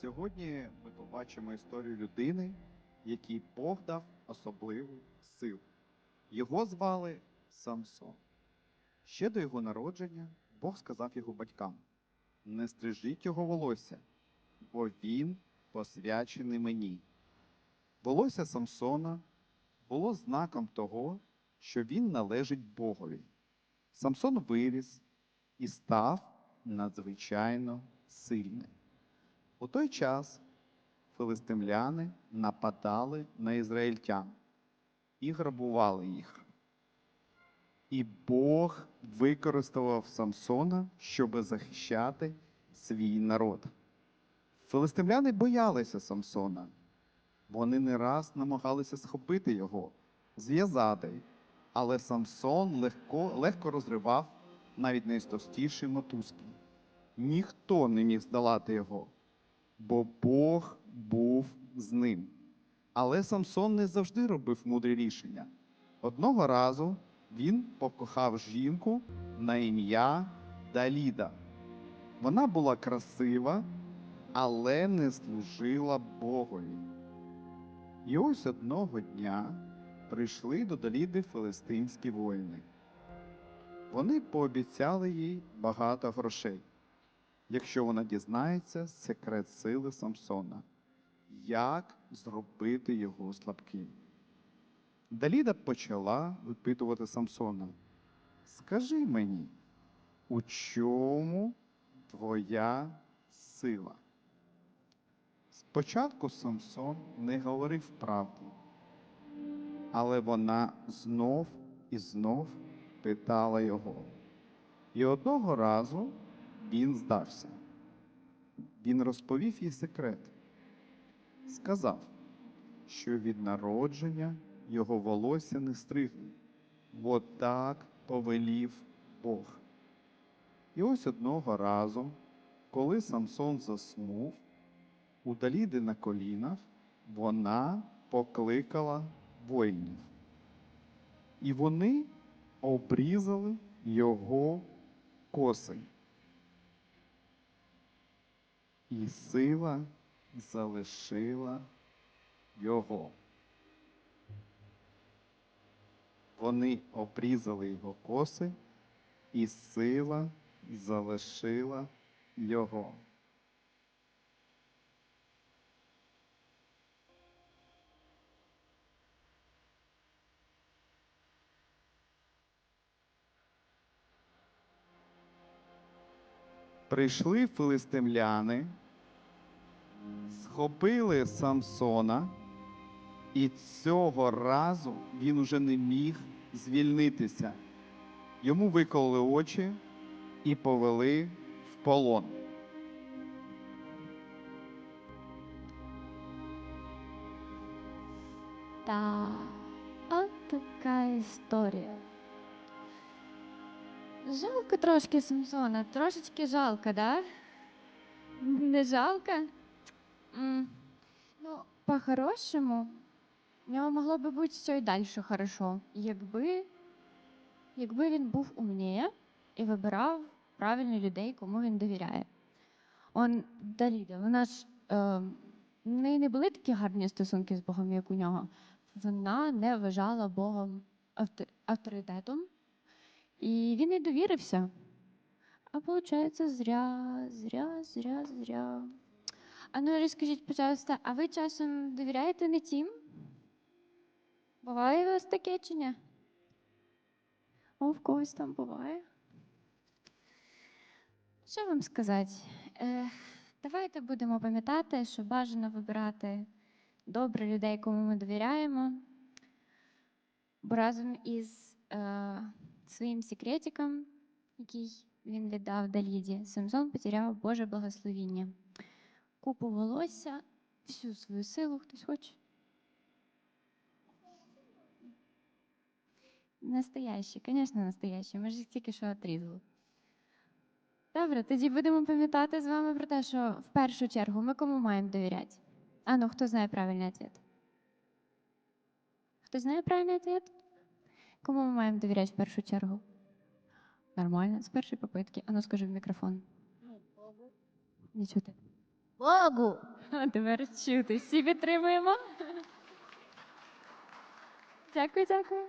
Сьогодні ми побачимо історію людини, якій Бог дав особливу силу. Його звали Самсон. Ще до його народження Бог сказав його батькам: не стрижіть його волосся, бо він посвячений мені. Волосся Самсона було знаком того, що він належить Богові. Самсон виріс і став надзвичайно сильним. У той час филистимляни нападали на ізраїльтян і грабували їх. І Бог використовував Самсона, щоб захищати свій народ. Филистимляни боялися Самсона. Вони не раз намагалися схопити його, зв'язати, але Самсон легко, легко розривав навіть найстовстіші мотузки. Ніхто не міг здолати його, бо Бог був з ним. Але Самсон не завжди робив мудрі рішення. Одного разу він покохав жінку на ім'я Даліда. Вона була красива, але не служила Богові. І ось одного дня прийшли до Даліди филистимські воїни. Вони пообіцяли їй багато грошей, якщо вона дізнається секрет сили Самсона, як зробити його слабким. Даліда почала випитувати Самсона. Скажи мені, у чому твоя сила? Спочатку Самсон не говорив правду, але вона знов і знов питала його. І одного разу він здався. Він розповів їй секрет. Сказав, що від народження його волосся не стригне, бо так повелів Бог. І ось одного разу, коли Самсон заснув, у Даліди на колінах вона покликала воїнів. І вони обрізали його коси. І сила залишила його. Вони обрізали його коси, і сила залишила його. Прийшли филистимляни, схопили Самсона, і цього разу він уже не міг звільнитися. Йому викололи очі і повели в полон. Та от така історія. Жалко трошки Самсона, трошечки жалко, да? Не жалко? Ну, по-хорошому, в нього могло би бути все і далі хорошо, якби, якби він був умніє і вибирав правильних людей, кому він довіряє. Он Даліда, вона ж е, неї не були такі гарні стосунки з Богом, як у нього. Вона не вважала Богом авто- авторитетом, і він їй довірився. А виходить, зря, зря, зря, зря. А ну розкажіть, пожалуйста, а ви часом довіряєте не тім? Буває у вас таке чи ні? О, в когось там буває. Що вам сказати? Е, давайте будемо пам'ятати, що бажано вибирати добре людей, кому ми довіряємо. Бо разом із е, своїм секретиком, який він віддав Даліді, Самсон потеряв Боже благословіння. Купу волосся, всю свою силу, хтось хоче. Настоящі, звісно, настоящі. Ми ж їх тільки що отрізали. Добре, тоді будемо пам'ятати з вами про те, що в першу чергу ми кому маємо довіряти. А ну, хто знає правильний ответ? Хто знає правильний ответ? Кому ми маємо довіряти в першу чергу? Нормально, з першої попитки. А ну скажи в мікрофон. Не чути. Богу. Тепер чути. Всі підтримуємо. Дякую, дякую.